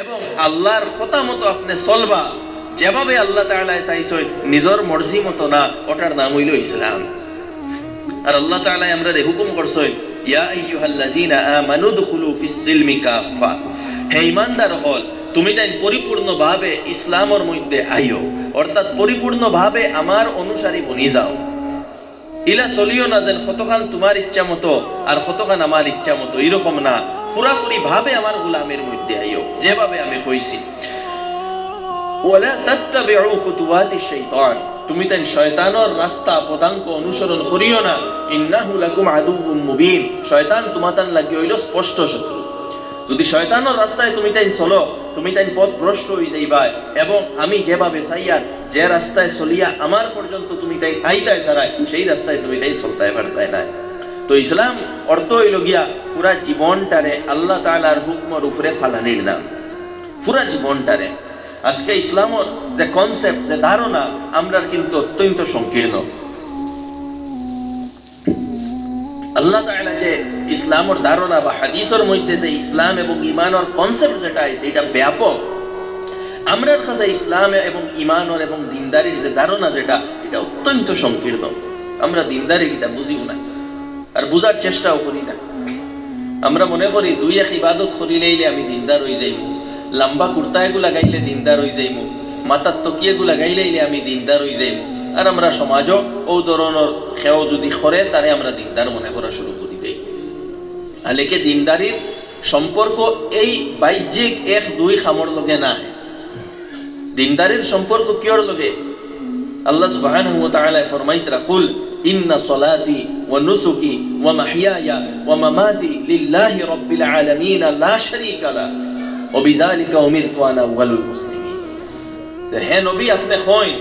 এবং আল্লাহর কথা মতো আপনি চলবা, যেভাবে আল্লাহ তাআলা চাইছেন, নিজের মর্জি মতো না, ওটার নাম হইল ইসলাম। আর আল্লাহ তাআলা আমরা হুকুম করছেন বনি ইলা চলিও ইচ্ছা মতো আমার ইচ্ছা মতো, এরকম না। পুরাপুরি ভাবে আমার গোলামের মধ্যে আইও, যেভাবে আমি কইছি তুমি তাই শয়তানের রাস্তা পদাঙ্ক অনুসরণ করিও না। মুবিন। শয়তান তোমাতান লাগি হইল স্পষ্ট শত্রু। যদি শয়তানের রাস্তায় তুমি তাই চলো, তুমি তাই পথ ভ্রষ্ট হয়ে যাইবা এবং আমি যেভাবে চাইয়া যে রাস্তায় চলিয়া আমার পর্যন্ত তুমি তাই আইতায় ছাড়াই, সেই রাস্তায় তুমি তাই চলতায় পারতায় না তো ইসলাম অর্থ হইল গিয়া পুরা জীবনটারে আল্লাহ তাআলার হুকমর উপরে ফালানির নাম। পুরা জীবনটারে। আজকে ইসলামর যে কনসেপ্ট যে ধারণা আমরা কিন্তু অত্যন্ত সংকীর্ণ। আল্লাহ তাআলা যে ইসলামর ধারণা বা হাদিসের মধ্যে যে ইসলাম এবং ইমানের কনসেপ্ট যেটা আছে এটা ব্যাপক। আমরার কাছে ইসলাম এবং ইমানর এবং দিনদারির যে ধারণা যেটা, এটা অত্যন্ত সংকীর্ণ। আমরা দিনদারি এটা বুঝিও না। আর বুঝার চেষ্টাও করি না। আমরা মনে করি দুই এক ইবাদত করিলেইলে আমি দিনদার হয়ে যাইমু লম্বা কুর্তাগুলা গাইলে দিনদার হয়ে যাইমু মাথার তকিয়াগুলা গাইলেইলে আমি দিনদার হয়ে যাইমু আর আমরা সমাজও ও ধরনের খেও যদি করে, তারে আমরা দিনদার মনে করা শুরু করি দেই। আলেকে দিনদারির সম্পর্ক এই বাহ্যিক এক, দুই খামর লগে না? দিনদারির সম্পর্ক কিয়র লগে? আল্লাহ তাআলা ফরমাইতরা কুল ইন্না সলাতি ওয়া নুসুকি ওয়া মাহইয়ায়া ওয়া মামাতি লিল্লাহি রাব্বিল আলামিন লা শারীকা লা ওয়া বিযালিকা উমিরতু আনা আউয়ালুল মুসলিমিন তো হে নবী আপনি কইন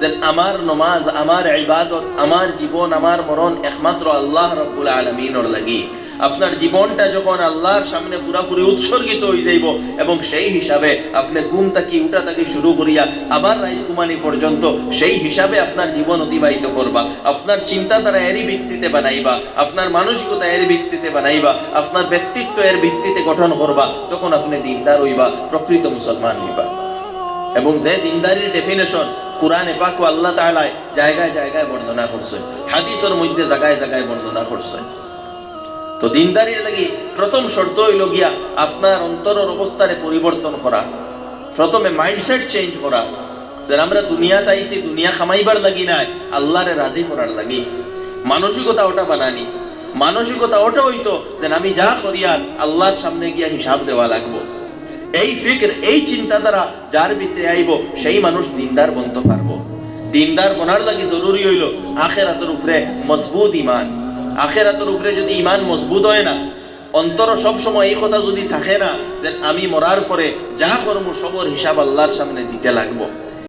যে আমার নমাজ আমার ইবাদত আমার জীবন আমার মরণ একমাত্র আল্লাহ রাব্বুল আলামিনের লাগি আপনার জীবনটা যখন আল্লাহর সামনে পুরাপুরি উৎসর্গিত হয়ে যাইব, এবং সেই হিসাবে আপনি ঘুম থাকি, উঠা থাকি শুরু করিয়া আবার রাইত ঘুমানি পর্যন্ত সেই হিসাবে আপনার জীবন অতিবাহিত করবা। আপনার চিন্তাধারা এরই ভিত্তিতে বানাইবা, আপনার মানসিকতা এর ভিত্তিতে বানাইবা, আপনার ব্যক্তিত্ব এর ভিত্তিতে গঠন করবা, তখন আপনি দিনদার হইবা, প্রকৃত মুসলমান হইবা। এবং যে দিনদারির ডেফিনেশন কোরআনে পাক আল্লাহ তাআলায় জায়গায় জায়গায় বর্ণনা করছে, হাদিসের মধ্যে জায়গায় জায়গায় বর্ণনা করছে। তো দিনদারির লাগি প্রথম শর্ত হইল গিয়া আপনার অন্তরের অবস্থারে পরিবর্তন করা। প্রথমে মাইন্ডসেট চেঞ্জ করা। যে আমরা দুনিয়াতে আইছি, দুনিয়া খামাইবার লাগি নাই, আল্লাহরে রাজি করার লাগি। মানসিকতা ওটা বানানি। মানসিকতা ওটা হইতো যে আমি যা করিয়ার আল্লাহর সামনে গিয়া হিসাব দেওয়া লাগবো। এই ফিক্র, এই চিন্তাধারা যার ভিতরে আইব, সেই মানুষ দিনদার বনতে পারব। দিনদার বনার লাগি জরুরি হইল আখেরাতের উপরে মজবুত ইমান আখেরাতের উপরে যদি ইমান মজবুত হয় না, অন্তর সবসময় এই কথা যদি থাকে না যে আমি মরার পরে যা করব সবর হিসাব আল্লাহর সামনে দিতে লাগবো।